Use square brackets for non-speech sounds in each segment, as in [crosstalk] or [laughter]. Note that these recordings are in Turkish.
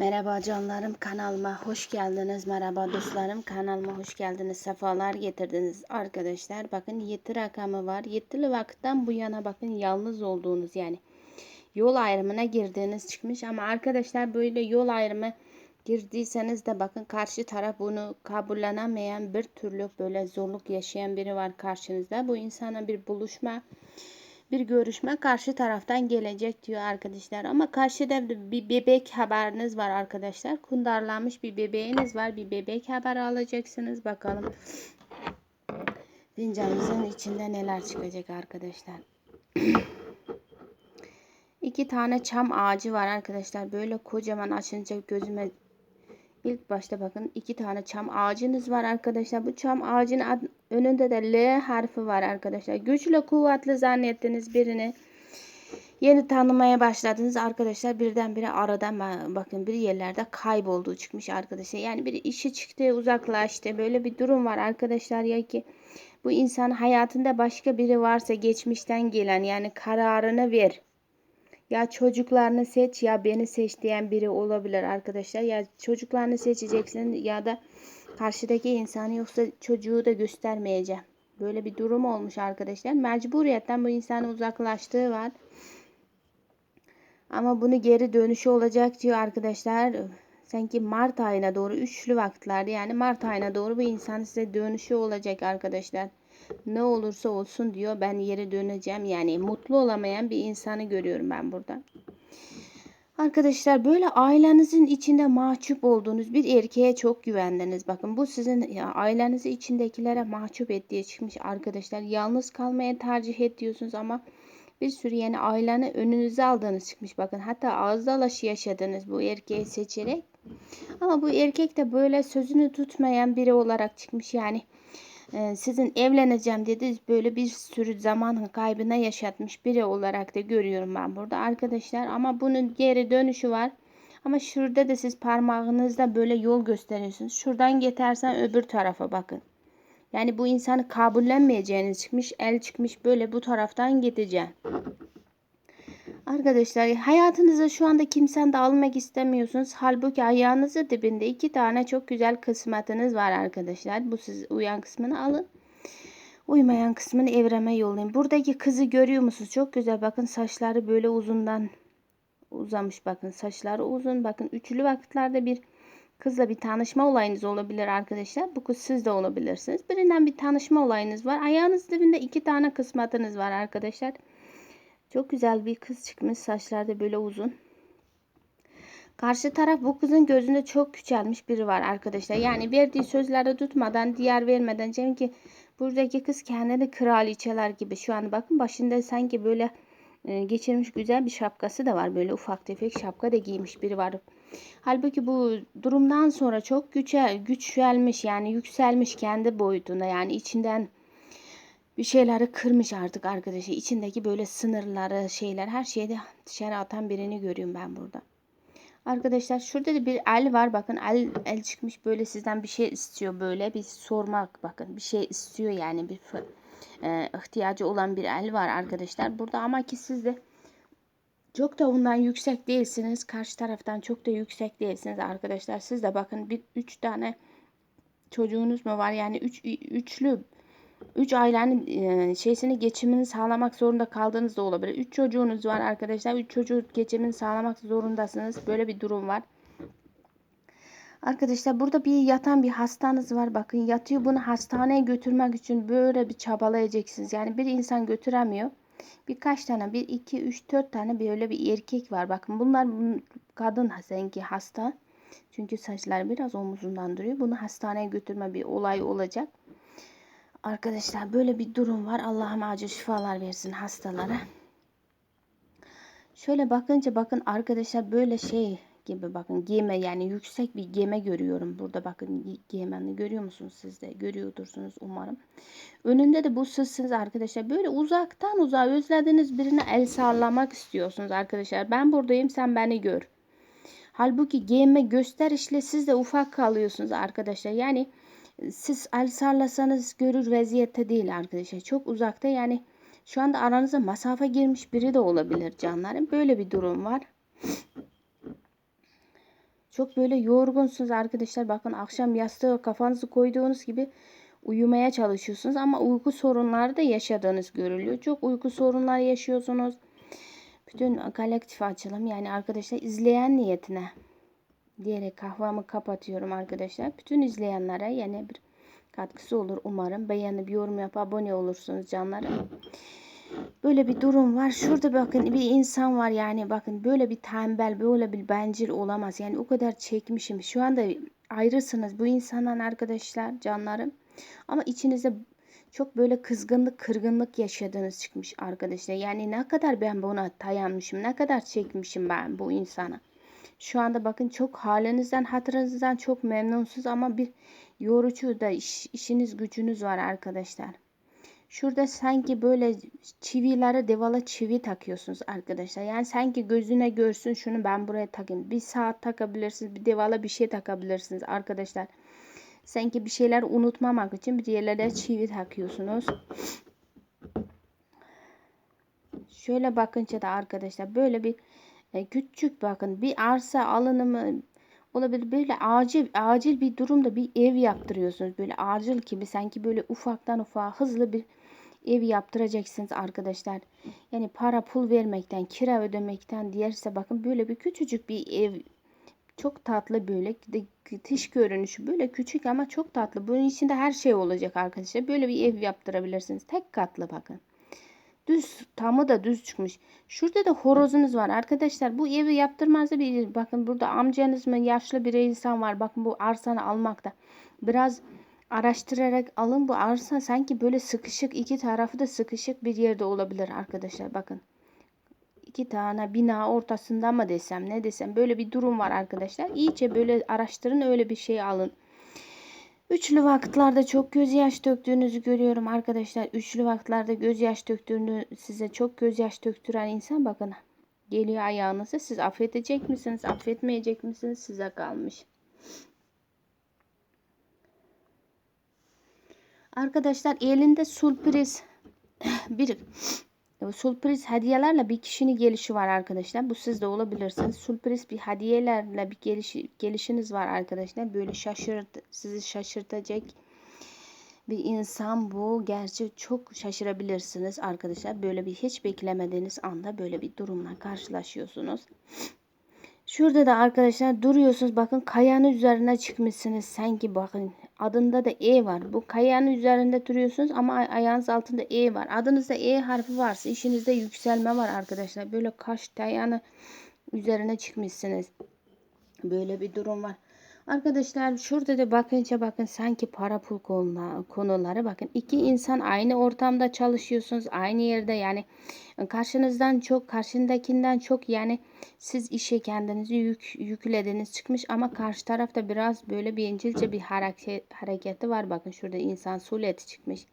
Merhaba canlarım kanalıma hoş geldiniz. Merhaba dostlarım kanalıma hoş geldiniz. Sefalar getirdiniz arkadaşlar. Bakın 7 rakamı var. 7'li vakitten bu yana bakın yalnız olduğunuz yani yol ayrımına girdiğiniz çıkmış. Ama arkadaşlar böyle yol ayrımı girdiyseniz de bakın karşı taraf bunu kabullenemeyen bir türlü böyle zorluk yaşayan biri var karşınızda. Bu insana bir buluşma bir görüşme karşı taraftan gelecek diyor arkadaşlar. Ama karşıda bir bebek haberiniz var arkadaşlar. Kundarlanmış bir bebeğiniz var. Bir bebek haber alacaksınız. Bakalım fincanımızın içinde neler çıkacak arkadaşlar. [clears throat] İki tane çam ağacı var arkadaşlar. Böyle kocaman açınca gözüme ilk başta bakın iki tane çam ağacınız var arkadaşlar. Bu çam ağacın önünde de L harfi var arkadaşlar. Güçlü kuvvetli zannettiniz birini. Yeni tanımaya başladınız arkadaşlar. Birdenbire aradan bakın bir yerlerde kaybolduğu çıkmış arkadaşlar. Yani bir işi çıktı uzaklaştı. Böyle bir durum var arkadaşlar ya ki bu insan hayatında başka biri varsa geçmişten gelen yani kararını ver. Ya çocuklarını seç ya beni seç diyen biri olabilir arkadaşlar. Ya çocuklarını seçeceksin ya da karşıdaki insanı yoksa çocuğu da göstermeyeceğim. Böyle bir durum olmuş arkadaşlar. Mecburiyetten bu insanın uzaklaştığı var. Ama bunu geri dönüşü olacak diyor arkadaşlar. Sanki Mart ayına doğru üçlü vakitlerde yani Mart ayına doğru bu insan size dönüşü olacak arkadaşlar. Ne olursa olsun diyor ben yere döneceğim. Yani mutlu olamayan bir insanı görüyorum ben burada. Arkadaşlar böyle ailenizin içinde mahcup olduğunuz bir erkeğe çok güvendiniz. Bakın bu sizin ya, ailenizi içindekilere mahcup ettiği çıkmış arkadaşlar. Yalnız kalmaya tercih ediyorsunuz ama bir sürü yeni aileni önünüze aldığınız çıkmış. Bakın hatta ağız dalaşı yaşadınız bu erkeği seçerek. Ama bu erkek de böyle sözünü tutmayan biri olarak çıkmış. Yani sizin evleneceğim dedi böyle bir sürü zaman kaybına yaşatmış biri olarak da görüyorum ben burada arkadaşlar. Ama bunun geri dönüşü var. Ama şurada da siz parmağınızla böyle yol gösteriyorsunuz. Şuradan getirsen öbür tarafa bakın. Yani bu insanı kabullenmeyeceğiniz çıkmış, el çıkmış böyle bu taraftan gideceğim. Arkadaşlar hayatınıza şu anda kimsen de almak istemiyorsunuz. Halbuki ayağınızın dibinde iki tane çok güzel kısmetiniz var arkadaşlar. Bu siz uyan kısmını alın. Uymayan kısmını evreme yollayın. Buradaki kızı görüyor musunuz? Çok güzel. Bakın saçları böyle uzundan uzamış. Bakın saçları uzun. Bakın üçlü vakitlerde bir kızla bir tanışma olayınız olabilir arkadaşlar. Bu kız siz de olabilirsiniz. Birinden bir tanışma olayınız var. Ayağınız dibinde iki tane kısmetiniz var arkadaşlar. Çok güzel bir kız çıkmış. Saçları da böyle uzun. Karşı taraf bu kızın gözünde çok küçelmiş biri var arkadaşlar. Yani verdiği sözleri tutmadan, diğer vermeden. Çünkü buradaki kız kendini kraliçeler gibi. Şu an bakın başında sanki böyle e, geçirmiş güzel bir şapkası da var. Böyle ufak tefek şapka da giymiş biri var. Halbuki bu durumdan sonra çok güçel, güçelmiş yani yükselmiş kendi boyutunda. Yani içinden bir şeyleri kırmış artık arkadaşı. İçindeki böyle sınırları, şeyler her şeyi de dışarı atan birini görüyorum ben burada. Arkadaşlar şurada da bir el var. Bakın el, el çıkmış böyle sizden bir şey istiyor böyle. Bir sormak bakın bir şey istiyor yani bir e, ihtiyacı olan bir el var arkadaşlar. Burada ama ki siz de çok da ondan yüksek değilsiniz. Karşı taraftan çok da yüksek değilsiniz arkadaşlar. Siz de bakın bir üç tane çocuğunuz mu var? Yani üç, üçlü 3 ailenin e, şeysini geçimini sağlamak zorunda kaldığınız da olabilir. 3 çocuğunuz var arkadaşlar. 3 çocuğu geçimini sağlamak zorundasınız. Böyle bir durum var. Arkadaşlar burada bir yatan bir hastanız var. Bakın yatıyor bunu hastaneye götürmek için böyle bir çabalayacaksınız. Yani bir insan götüremiyor. Birkaç tane bir iki üç dört tane böyle bir erkek var. Bakın bunlar kadın sanki hasta. Çünkü saçlar biraz omuzundan duruyor. Bunu hastaneye götürme bir olay olacak. Arkadaşlar böyle bir durum var. Allah'ım acil şifalar versin hastalara. Şöyle bakınca bakın arkadaşlar böyle şey gibi bakın geme yani yüksek bir geme görüyorum. Burada bakın gemeni görüyor musunuz siz de? Görüyordursunuz umarım. Önünde de bu sizsiniz arkadaşlar. Böyle uzaktan uzağa özlediğiniz birine el sallamak istiyorsunuz arkadaşlar. Ben buradayım sen beni gör. Halbuki geme gösterişle siz de ufak kalıyorsunuz arkadaşlar. Yani siz el sallasanız görür vaziyette değil arkadaşlar. Çok uzakta yani şu anda aranıza masafe girmiş biri de olabilir canlarım. Böyle bir durum var. Çok böyle yorgunsunuz arkadaşlar. Bakın akşam yastığa kafanızı koyduğunuz gibi uyumaya çalışıyorsunuz ama uyku sorunları da yaşadığınız görülüyor. Çok uyku sorunları yaşıyorsunuz. Bütün kolektif açılım yani arkadaşlar izleyen niyetine diyerek kahvamı kapatıyorum arkadaşlar. Bütün izleyenlere yine bir katkısı olur umarım. Beğenip yorum yap abone olursunuz canlarım. Böyle bir durum var. Şurada bakın bir insan var yani bakın böyle bir tembel böyle bir bencil olamaz. Yani o kadar çekmişim. Şu anda ayrısınız bu insandan arkadaşlar canlarım. Ama içinizde çok böyle kızgınlık, kırgınlık yaşadığınız çıkmış arkadaşlar. Yani ne kadar ben buna dayanmışım, ne kadar çekmişim ben bu insana. Şu anda bakın çok halinizden, hatırınızdan çok memnunsunuz ama bir yorucu da iş, işiniz gücünüz var arkadaşlar. Şurada sanki böyle çivileri devala çivi takıyorsunuz arkadaşlar. Yani sanki gözüne görsün şunu ben buraya takayım. Bir saat takabilirsiniz, bir devala bir şey takabilirsiniz arkadaşlar. Sanki bir şeyler unutmamak için bir yerlere çivi takıyorsunuz. Şöyle bakınca da arkadaşlar böyle bir e, küçük bakın bir arsa alınımı olabilir. Böyle acil acil bir durumda bir ev yaptırıyorsunuz. Böyle acil gibi sanki böyle ufaktan ufağa hızlı bir ev yaptıracaksınız arkadaşlar. Yani para pul vermekten, kira ödemekten diğerse bakın böyle bir küçücük bir ev çok tatlı böyle dış görünüşü böyle küçük ama çok tatlı. Bunun içinde her şey olacak arkadaşlar. Böyle bir ev yaptırabilirsiniz. Tek katlı bakın. Düz tamı da düz çıkmış. Şurada da horozunuz var. Arkadaşlar bu evi yaptırmazsa bir bakın burada amcanız mı yaşlı bir insan var. Bakın bu arsanı almakta. Biraz araştırarak alın bu arsa sanki böyle sıkışık iki tarafı da sıkışık bir yerde olabilir arkadaşlar. Bakın iki tane bina ortasında mı desem ne desem böyle bir durum var arkadaşlar. İyice böyle araştırın öyle bir şey alın. Üçlü vakitlerde çok gözyaş döktüğünüzü görüyorum arkadaşlar. Üçlü vakitlerde gözyaş döktüğünü size çok gözyaş döktüren insan bakın geliyor ayağınıza. Siz affedecek misiniz? Affetmeyecek misiniz? Size kalmış. Arkadaşlar elinde sulpriz [clears throat] bir Sürpriz hediyelerle bir kişinin gelişi var arkadaşlar. Bu siz de olabilirsiniz. Sürpriz bir hediyelerle bir gelişi, gelişiniz var arkadaşlar. Böyle şaşırt, sizi şaşırtacak bir insan bu. Gerçi çok şaşırabilirsiniz arkadaşlar. Böyle bir hiç beklemediğiniz anda böyle bir durumla karşılaşıyorsunuz. Şurada da arkadaşlar duruyorsunuz. Bakın kayanın üzerine çıkmışsınız. Sanki bakın adında da E var. Bu kayanın üzerinde duruyorsunuz ama ayağınız altında E var. Adınızda E harfi varsa işinizde yükselme var arkadaşlar. Böyle kaş dayanı üzerine çıkmışsınız. Böyle bir durum var. Arkadaşlar şurada da bakınca bakın sanki para pul konuları. Bakın iki insan aynı ortamda çalışıyorsunuz aynı yerde. Yani karşınızdan çok karşındakinden çok yani siz işe kendinizi yük, yüklediniz çıkmış. Ama karşı tarafta biraz böyle bir incilce bir hareket, hareketi var. Bakın şurada insan suleti çıkmış.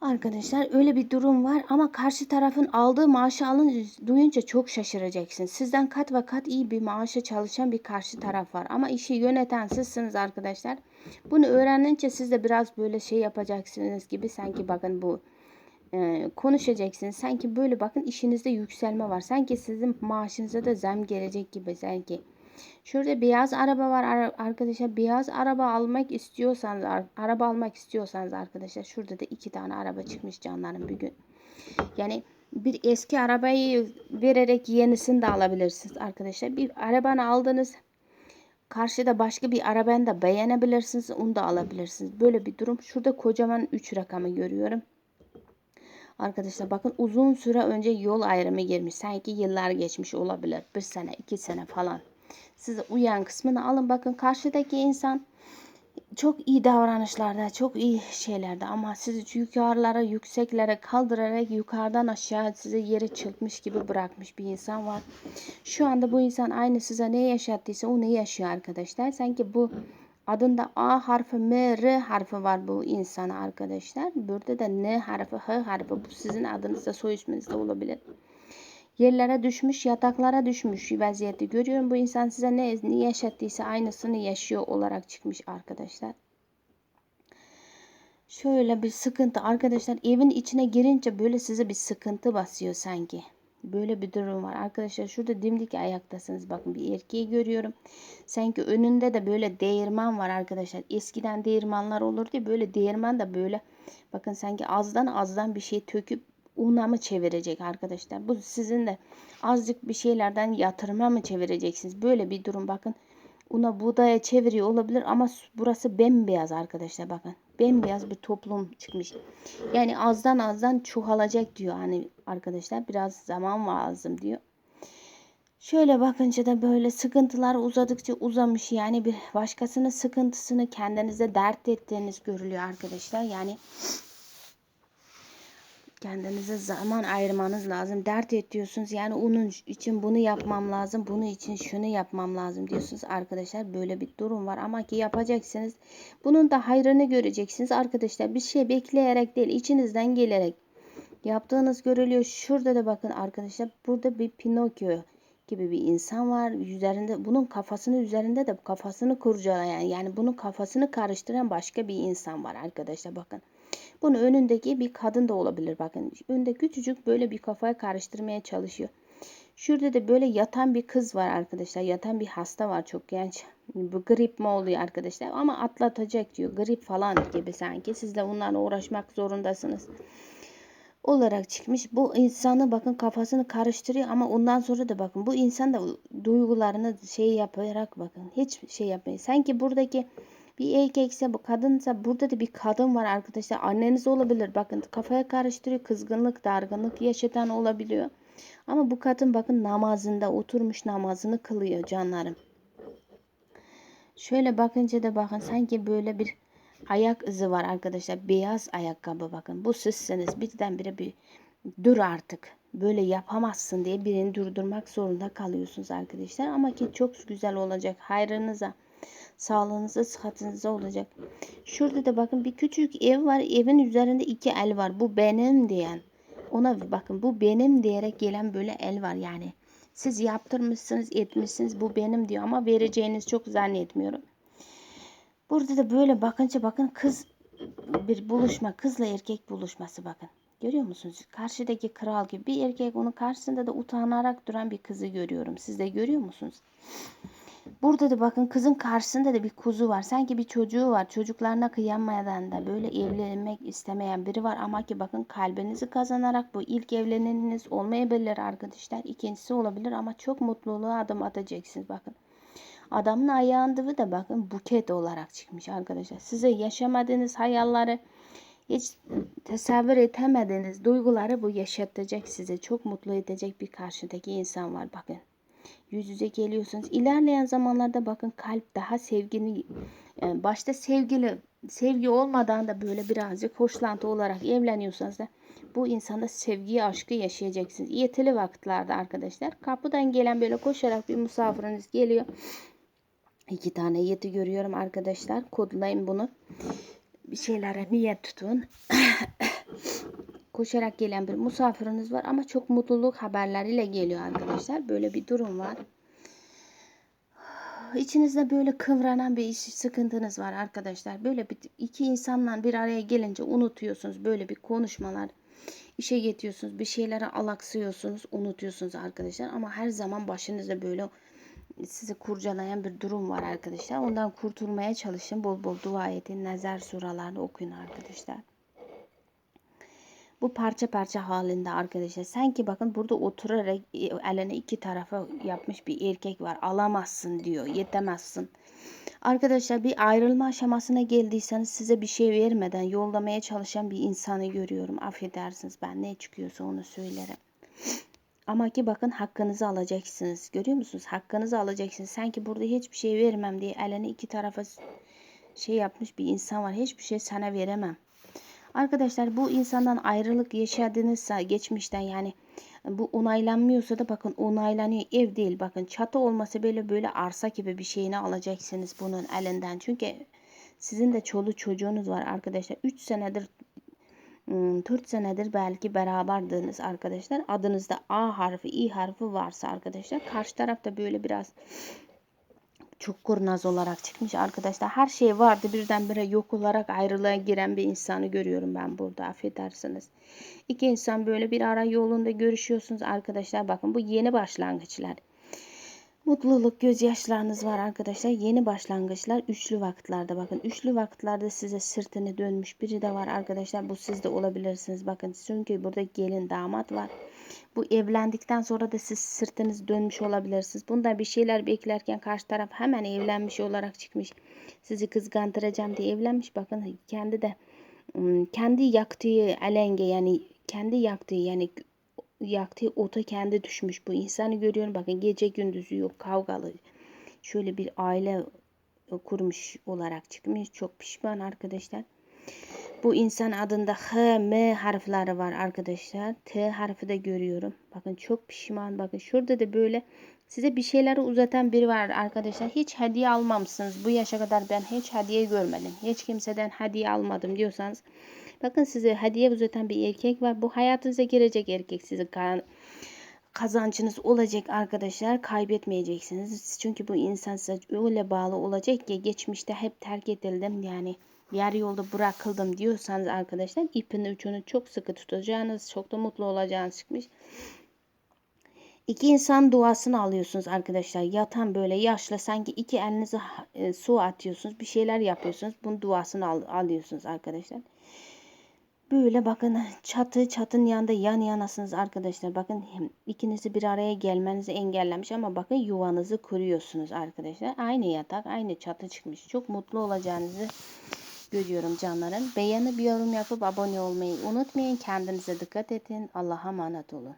Arkadaşlar öyle bir durum var ama karşı tarafın aldığı maaşı alın duyunca çok şaşıracaksınız. Sizden kat ve kat iyi bir maaşa çalışan bir karşı taraf var ama işi yöneten sizsiniz arkadaşlar. Bunu öğrenince siz de biraz böyle şey yapacaksınız gibi sanki bakın bu e, konuşacaksınız. Sanki böyle bakın işinizde yükselme var. Sanki sizin maaşınıza da zam gelecek gibi sanki. Şurada beyaz araba var arkadaşlar. Beyaz araba almak istiyorsanız araba almak istiyorsanız arkadaşlar şurada da iki tane araba çıkmış canlarım bugün. Yani bir eski arabayı vererek yenisini de alabilirsiniz arkadaşlar. Bir arabanı aldınız. Karşıda başka bir arabanı da beğenebilirsiniz. Onu da alabilirsiniz. Böyle bir durum. Şurada kocaman 3 rakamı görüyorum. Arkadaşlar bakın uzun süre önce yol ayrımı girmiş. Sanki yıllar geçmiş olabilir. Bir sene, iki sene falan size uyan kısmını alın. Bakın karşıdaki insan çok iyi davranışlarda, çok iyi şeylerde ama sizi yukarılara, yükseklere kaldırarak yukarıdan aşağı size yere çılpmış gibi bırakmış bir insan var. Şu anda bu insan aynı size ne yaşattıysa onu yaşıyor arkadaşlar. Sanki bu adında A harfi, M, R harfi var bu insana arkadaşlar. Burada da N harfi, H harfi. Bu sizin adınızda, soy isminizde olabilir yerlere düşmüş, yataklara düşmüş vaziyette görüyorum. Bu insan size ne, ne yaşattıysa aynısını yaşıyor olarak çıkmış arkadaşlar. Şöyle bir sıkıntı arkadaşlar evin içine girince böyle size bir sıkıntı basıyor sanki. Böyle bir durum var. Arkadaşlar şurada dimdik ayaktasınız. Bakın bir erkeği görüyorum. Sanki önünde de böyle değirmen var arkadaşlar. Eskiden değirmanlar olurdu ya böyle değirmen de böyle bakın sanki azdan azdan bir şey töküp una mı çevirecek arkadaşlar. Bu sizin de azıcık bir şeylerden yatırıma mı çevireceksiniz? Böyle bir durum bakın. Una buğdaya çeviriyor olabilir ama burası bembeyaz arkadaşlar bakın. Bembeyaz bir toplum çıkmış. Yani azdan azdan çoğalacak diyor hani arkadaşlar. Biraz zaman lazım diyor. Şöyle bakınca da böyle sıkıntılar uzadıkça uzamış. Yani bir başkasının sıkıntısını kendinize dert ettiğiniz görülüyor arkadaşlar. Yani kendinize zaman ayırmanız lazım. Dert ediyorsunuz. Yani onun için bunu yapmam lazım. Bunun için şunu yapmam lazım diyorsunuz arkadaşlar. Böyle bir durum var ama ki yapacaksınız. Bunun da hayrını göreceksiniz arkadaşlar. Bir şey bekleyerek değil, içinizden gelerek yaptığınız görülüyor. Şurada da bakın arkadaşlar. Burada bir Pinokyo gibi bir insan var. Üzerinde bunun kafasının üzerinde de kafasını kurcalayan yani bunun kafasını karıştıran başka bir insan var arkadaşlar bakın. Bunun önündeki bir kadın da olabilir bakın. Önde küçücük böyle bir kafaya karıştırmaya çalışıyor. Şurada da böyle yatan bir kız var arkadaşlar. Yatan bir hasta var çok genç. Bu grip mi oluyor arkadaşlar? Ama atlatacak diyor. Grip falan gibi sanki. Siz de bunlarla uğraşmak zorundasınız. Olarak çıkmış. Bu insanı bakın kafasını karıştırıyor ama ondan sonra da bakın bu insan da duygularını şey yaparak bakın hiç şey yapmayın. Sanki buradaki bir erkekse bu kadınsa burada da bir kadın var arkadaşlar. Anneniz olabilir. Bakın kafaya karıştırıyor. Kızgınlık, dargınlık yaşatan olabiliyor. Ama bu kadın bakın namazında oturmuş namazını kılıyor canlarım. Şöyle bakınca da bakın sanki böyle bir ayak izi var arkadaşlar. Beyaz ayakkabı bakın. Bu sizsiniz. Birdenbire bir dur artık. Böyle yapamazsın diye birini durdurmak zorunda kalıyorsunuz arkadaşlar. Ama ki çok güzel olacak. Hayrınıza sağlığınıza, sıhhatinize olacak. Şurada da bakın bir küçük ev var. Evin üzerinde iki el var. Bu benim diyen. Ona bakın bu benim diyerek gelen böyle el var yani. Siz yaptırmışsınız, etmişsiniz. Bu benim diyor ama vereceğiniz çok zannetmiyorum. Burada da böyle bakınca bakın kız bir buluşma, kızla erkek buluşması bakın. Görüyor musunuz? Karşıdaki kral gibi bir erkek onun karşısında da utanarak duran bir kızı görüyorum. Siz de görüyor musunuz? Burada da bakın kızın karşısında da bir kuzu var. Sanki bir çocuğu var. Çocuklarına kıyamayan da böyle evlenmek istemeyen biri var. Ama ki bakın kalbinizi kazanarak bu ilk evleneniniz olmayabilir arkadaşlar. İkincisi olabilir ama çok mutluluğa adım atacaksınız bakın. Adamın ayağında da bakın buket olarak çıkmış arkadaşlar. Size yaşamadığınız hayalleri hiç tasavvur etemediğiniz duyguları bu yaşatacak size. Çok mutlu edecek bir karşıdaki insan var bakın yüz yüze geliyorsunuz. İlerleyen zamanlarda bakın kalp daha sevgini yani başta sevgili sevgi olmadan da böyle birazcık hoşlantı olarak evleniyorsanız da bu insanda sevgiyi, aşkı yaşayacaksınız. Yetili vakitlerde arkadaşlar. Kapıdan gelen böyle koşarak bir misafiriniz geliyor. İki tane yeti görüyorum arkadaşlar. Kodlayın bunu. Bir şeylere niyet tutun. [laughs] koşarak gelen bir misafiriniz var ama çok mutluluk haberleriyle geliyor arkadaşlar. Böyle bir durum var. İçinizde böyle kıvranan bir iş sıkıntınız var arkadaşlar. Böyle bir iki insanla bir araya gelince unutuyorsunuz böyle bir konuşmalar. İşe getiriyorsunuz, bir şeylere alaksıyorsunuz, unutuyorsunuz arkadaşlar. Ama her zaman başınızda böyle sizi kurcalayan bir durum var arkadaşlar. Ondan kurtulmaya çalışın. Bol bol dua edin. Nazar suralarını okuyun arkadaşlar. Bu parça parça halinde arkadaşlar. Sanki bakın burada oturarak e, elini iki tarafa yapmış bir erkek var. Alamazsın diyor. Yetemezsin. Arkadaşlar bir ayrılma aşamasına geldiyseniz size bir şey vermeden yollamaya çalışan bir insanı görüyorum. Affedersiniz ben ne çıkıyorsa onu söylerim. Ama ki bakın hakkınızı alacaksınız. Görüyor musunuz? Hakkınızı alacaksınız. Sanki burada hiçbir şey vermem diye elini iki tarafa şey yapmış bir insan var. Hiçbir şey sana veremem. Arkadaşlar bu insandan ayrılık yaşadığınızsa geçmişten yani bu onaylanmıyorsa da bakın onaylanıyor ev değil. Bakın çatı olması böyle böyle arsa gibi bir şeyini alacaksınız bunun elinden. Çünkü sizin de çolu çocuğunuz var arkadaşlar. 3 senedir 4 hmm, senedir belki beraberdiniz arkadaşlar. Adınızda A harfi I harfi varsa arkadaşlar. Karşı tarafta böyle biraz çok kurnaz olarak çıkmış arkadaşlar. Her şey vardı birdenbire yok olarak ayrılığa giren bir insanı görüyorum ben burada affedersiniz. İki insan böyle bir ara yolunda görüşüyorsunuz arkadaşlar. Bakın bu yeni başlangıçlar. Mutluluk, gözyaşlarınız var arkadaşlar. Yeni başlangıçlar üçlü vakitlerde bakın. Üçlü vakitlerde size sırtını dönmüş biri de var arkadaşlar. Bu siz de olabilirsiniz. Bakın çünkü burada gelin damat var. Bu evlendikten sonra da siz sırtınız dönmüş olabilirsiniz. Bunda bir şeyler beklerken karşı taraf hemen evlenmiş olarak çıkmış. Sizi kıskandıracağım diye evlenmiş. Bakın kendi de kendi yaktığı alenge yani kendi yaktığı yani yaktığı ota kendi düşmüş bu insanı görüyorum. Bakın gece gündüzü yok kavgalı. Şöyle bir aile kurmuş olarak çıkmış. Çok pişman arkadaşlar. Bu insan adında H, M harfleri var arkadaşlar. T harfi de görüyorum. Bakın çok pişman. Bakın şurada da böyle size bir şeyleri uzatan biri var arkadaşlar. Hiç hediye almamışsınız. Bu yaşa kadar ben hiç hediye görmedim. Hiç kimseden hediye almadım diyorsanız. Bakın size hediye uzatan bir erkek var. Bu hayatınıza girecek erkek sizi kan kazancınız olacak arkadaşlar. Kaybetmeyeceksiniz. Çünkü bu insan size öyle bağlı olacak ki geçmişte hep terk edildim. Yani yarı yolda bırakıldım diyorsanız arkadaşlar ipin ucunu çok sıkı tutacağınız, çok da mutlu olacağınız çıkmış. İki insan duasını alıyorsunuz arkadaşlar. Yatan böyle yaşlı sanki iki elinizi e, su atıyorsunuz. Bir şeyler yapıyorsunuz. Bunun duasını al, alıyorsunuz arkadaşlar. Böyle bakın çatı çatın yanında yan yanasınız arkadaşlar. Bakın ikinizi bir araya gelmenizi engellemiş ama bakın yuvanızı kuruyorsunuz arkadaşlar. Aynı yatak aynı çatı çıkmış. Çok mutlu olacağınızı görüyorum canlarım. Beğenip yorum yapıp abone olmayı unutmayın. Kendinize dikkat edin. Allah'a emanet olun.